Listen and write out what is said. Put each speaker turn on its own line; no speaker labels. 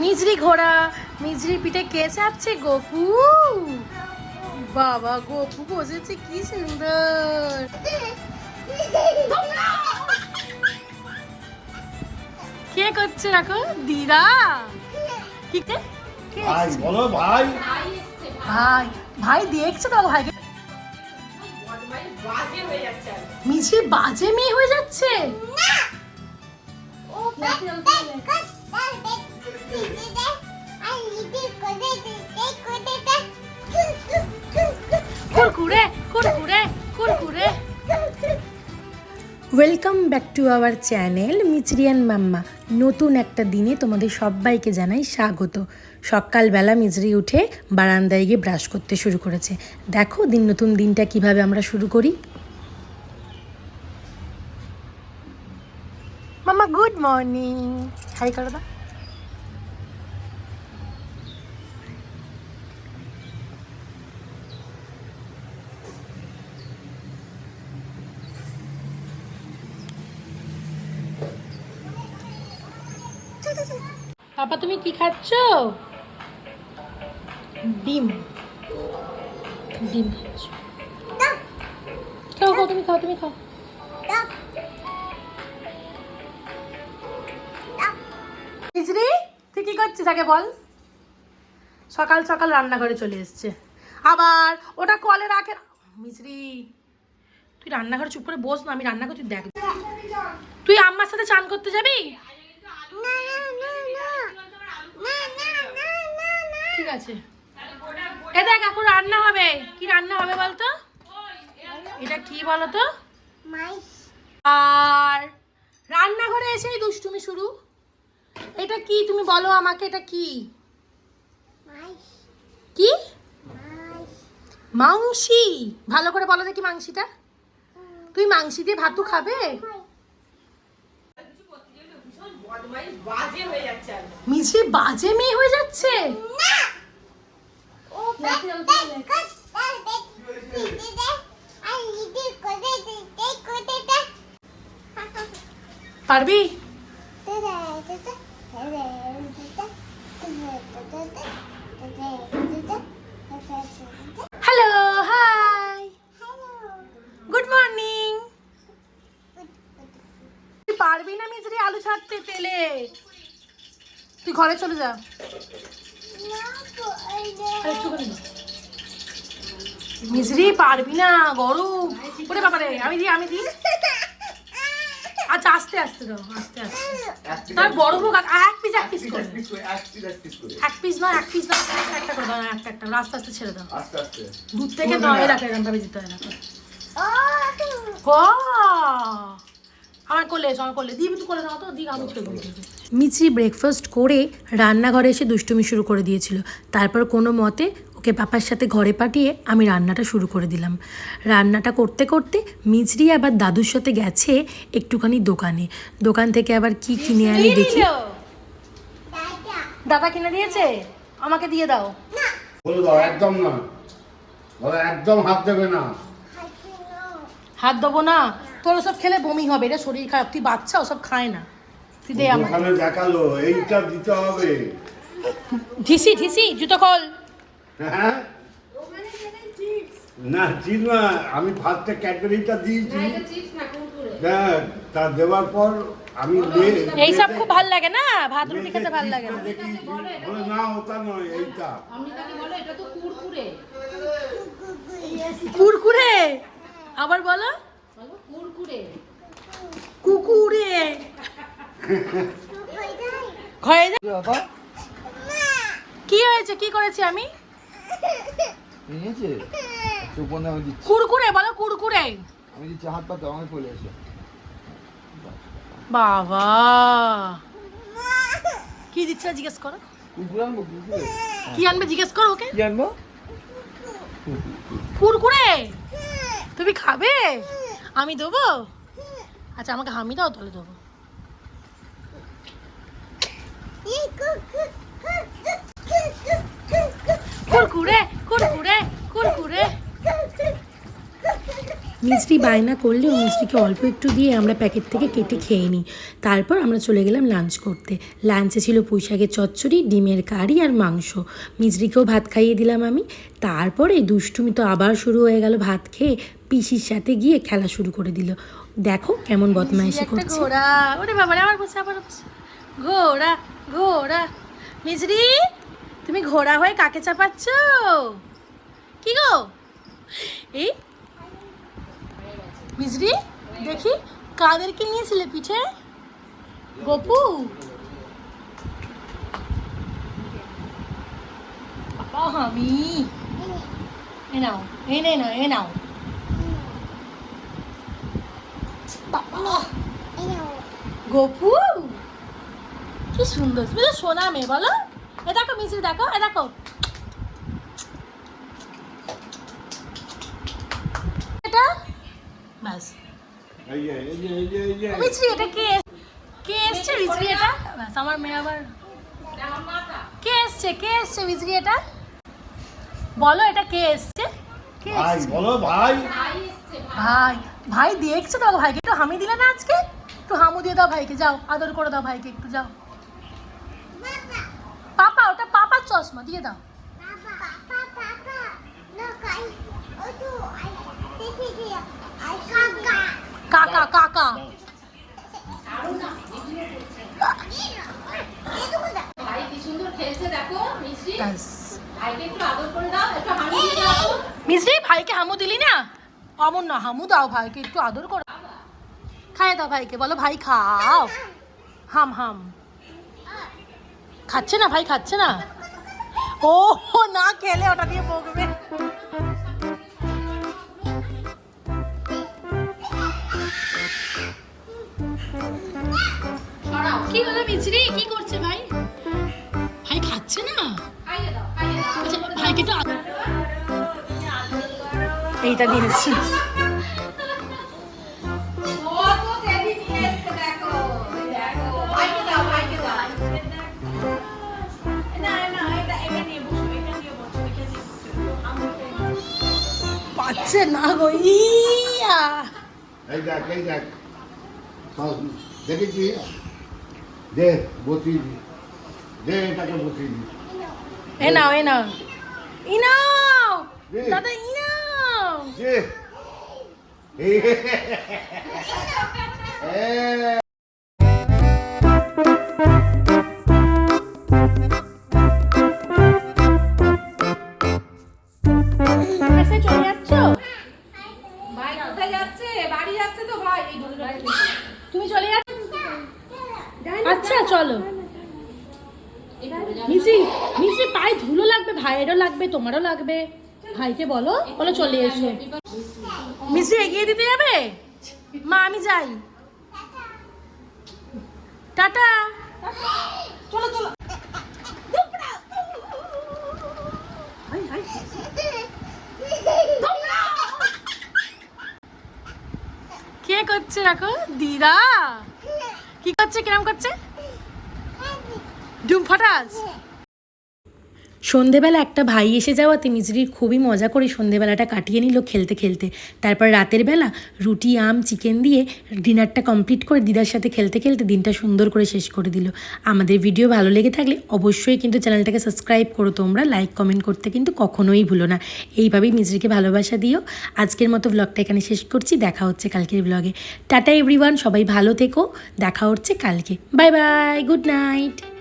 Misery ঘোড়া misery পিঠে কে চাপছে গপু? বাবা গপু বসেছে কি সুন্দর। কে করছে রাখো দিদা? কি
ভাই? বলো ভাই।
ভাই ভাই। দেখছ তো ভাইকে? মিজরি বাজে মেয়ে হয়ে যাচ্ছে। Kurkure Kurkure Kurkure. Welcome back to our channel মিচরিয়ান মাম্মা নতুন একটা দিনে তোমাদের সবাইকে জানাই স্বাগত। সকালবেলা মিজরি উঠে বারান্দায় গিয়ে ব্রাশ করতে শুরু করেছে। দেখো দিন নতুন দিনটা কীভাবে আমরা শুরু করি। মাম্মা গুড মর্নিং হাই করো দা পাপা তুমি কি খাচ্ছ? ডিম। ডিম খাচ্ছ। খাও খাও তুমি খাও তুমি খাও। মিজরি তুই কি করছিস আগে বল। সকাল সকাল রান্নাঘরে চলে এসছে। আবার ওটা কলে রাখে মিজরি তুই রান্নাঘরে চুপ করে বস না আমি রান্না করছি দেখ। তুই আম্মার সাথে চান করতে যাবি? ঠিক আছে। এ দেখ এখন রান্না হবে। কি রান্না হবে বলতো? এটা কি বলতো? আর রান্নাঘরে এসেই দুষ্টুমি শুরু। এটা কি? তুমি বলো আমাকে এটা কি? কি? মাংসি। ভালো করে বলো দেখি মাংসিটা। তুই মাংসি দিয়ে ভাতু খাবে? মিছে বাজে মেয়ে হয়ে যাচ্ছে। পারবি? হ্যালো হাই গুড মর্নিং তুই পারবি না মিজরি আলু ছাড়তে তেলে তুই ঘরে চলে যা। মিজরি পারবি না গরম ওরে বাবারে, আমি দিই আমি দিই। আচ্ছা আস্তে আস্তে দাও আস্তে আস্তে। তার বড় হোক এক পিস এক পিস করে। এক পিস নয় এক পিস নয় একটা করে দাও একটা একটা। আস্তে আস্তে ছেড়ে দাও।
আস্তে আস্তে।
দুধ থেকে নয় রাখে এরকম ভাবে দিতে হয় না। ও আমার কোলে এসো আমার কোলে। দিবি তুই কোলে দাও তো দিক আমি ছেড়ে মিচি ব্রেকফাস্ট করে রান্নাঘরে এসে দুষ্টুমি শুরু করে দিয়েছিল। তারপর কোনো মতে ওকে পাপার সাথে ঘরে পাঠিয়ে আমি রান্নাটা শুরু করে দিলাম। রান্নাটা করতে করতে মিচরি আবার দাদুর সাথে গেছে একটুখানি দোকানে। দোকান থেকে আবার কি কিনে আনি দেখি। দাদা কিনে দিয়েছে? আমাকে দিয়ে দাও।
একদম না। একদম হাত দেবে না।
হাত দেবো না? তোর ওসব খেলে বমি হবে এটা শরীর খারাপ। তুই বাচ্চা ওসব খায় না। তুই দে আমাকে।
দেখাল এইটা দিতে হবে।
ঢিসি ঢিসি জুতো খোল।
হ্যাঁ? না চিন না আমি ফার্স্টে ক্যাডবেরিটা দিয়েছি। হ্যাঁ তা দেওয়ার পর আমি
এইসব
লেজে-
খুব ভালো লাগে না? ভাত রুটি খেতে ভালো লাগে না?
বলে না ওটা নয় এইটা।
কুরকুরে। আবার বলো। কুকুরে। ঘরে যা কি হয়েছে? কি করেছি আমি?
নিয়েছে চুপ বন্ধ আমি দিচ্ছি।
কুরকুরে বলো কুরকুরে
আমি দিচ্ছি হাত পাতো আমাকে চলে এসো।
বাবা। কি দিচ্ছে জিজ্ঞেস করো?
কুকুর আনব কুকুরে
কি আনবে জিজ্ঞেস করো ওকে?
কি আনব?
কুরকুরে তুমি খাবে? আমি দেবো? আচ্ছা আমাকে হামি দাও তাহলে দেবো। কুরকুরে কুরকুরে কুরকুরে
মিষ্টি বায়না করলেও মিষ্টিকে অল্প একটু দিয়ে আমরা প্যাকেট থেকে কেটে খেয়ে নিই। তারপর আমরা চলে গেলাম লাঞ্চ করতে। লাঞ্চে ছিল পুঁইশাকের চচ্চড়ি ডিমের কারি আর মাংস। মিষ্টিকেও ভাত খাইয়ে দিলাম আমি। তারপরে দুষ্টুমি তো আবার শুরু হয়ে গেল ভাত খেয়ে। পিসির সাথে গিয়ে খেলা শুরু করে দিল। দেখো কেমন বদমাইশি করছে।
ঘোড়া। ওরে বাবা আমার ঘোড়া ঘোড়া। মিজরি তুমি ঘোড়া হয়ে কাকে চাপাচ্ছ? কি গো? এই? মিজরি দেখি কাদেরকে নিয়েছিলে পিঠে? গপু? আমি। এ নাও এ নে না এ নাও। গপু? কি সুন্দর তুমি তো সোনা মেয়ে বলো। এ দেখো মিশ্রি দেখো এ দেখো। এটা?
যে
মিশ্রি এটা কে কে এসছে মিশ্রি এটা? ব্যাস আমার মেয়ে আবার কে এসছে কে এসছে মিশ্রি এটা? বলো এটা কে এসছে?
ভাই বলো ভাই।
ভাই ভাই দেখছ তো ভাইকে একটু হামি দিলে না আজকে? একটু হামু দিয়ে দাও ভাইকে যাও আদর করে দাও ভাইকে একটু যাও পাপা ওটা পাপার চশমা দিয়ে দাও। কাকা কাকা। মিশ্রি ভাইকে হামু দিলি না? অমন না হামু দাও ভাইকে একটু আদর করো। খাইয়ে দাও ভাইকে বলো ভাই খাও। হাম হাম। খাচ্ছে না ভাই খাচ্ছে না? ও না খেলে ওটা দিয়ে বকবে কি হলো মিছরি কি করছে ভাই ভাই খাচ্ছে না ভাইকে একটু আদর এইটা নিয়ে পাচ্ছে না গো ইয়া।
এই দেখ এই দেখ। দেখেছি দে বসিয়ে দি। দে এটাকে বসিয়ে দি।
এ নাও এ নাও। ই নাও। দাদা ই নাও!
দে। এই
আচ্ছা চলো। মিসি মিসি, পায়ে ধুলো লাগবে, ভাইয়েরও লাগবে, তোমারও লাগবে। ভাইকে বলো বলো চলে এসো। মিসি, এগিয়ে দিতে যাবে? মা, আমি যাই। টাটা। চলো চলো। কে করছে রাখো? দিদা। কি করছে? কিরম করছে? ডুম ফটাস?
সন্ধেবেলা একটা ভাই এসে যাওয়াতে মিজরির খুবই মজা করে সন্ধেবেলাটা কাটিয়ে নিল খেলতে খেলতে। তারপর রাতের বেলা রুটি, আম, চিকেন দিয়ে ডিনারটা কমপ্লিট করে দিদার সাথে খেলতে খেলতে দিনটা সুন্দর করে শেষ করে দিল। আমাদের ভিডিও ভালো লেগে থাকলে অবশ্যই কিন্তু চ্যানেলটাকে সাবস্ক্রাইব করো তোমরা, লাইক, কমেন্ট করতে কিন্তু কখনোই ভুলো না। এইভাবেই মিজরিকে ভালোবাসা দিও। আজকের মতো ব্লগটা এখানে শেষ করছি। দেখা হচ্ছে কালকের ব্লগে টাটা এভরিওয়ান সবাই ভালো থেকো। দেখা হচ্ছে কালকে। Bye bye good night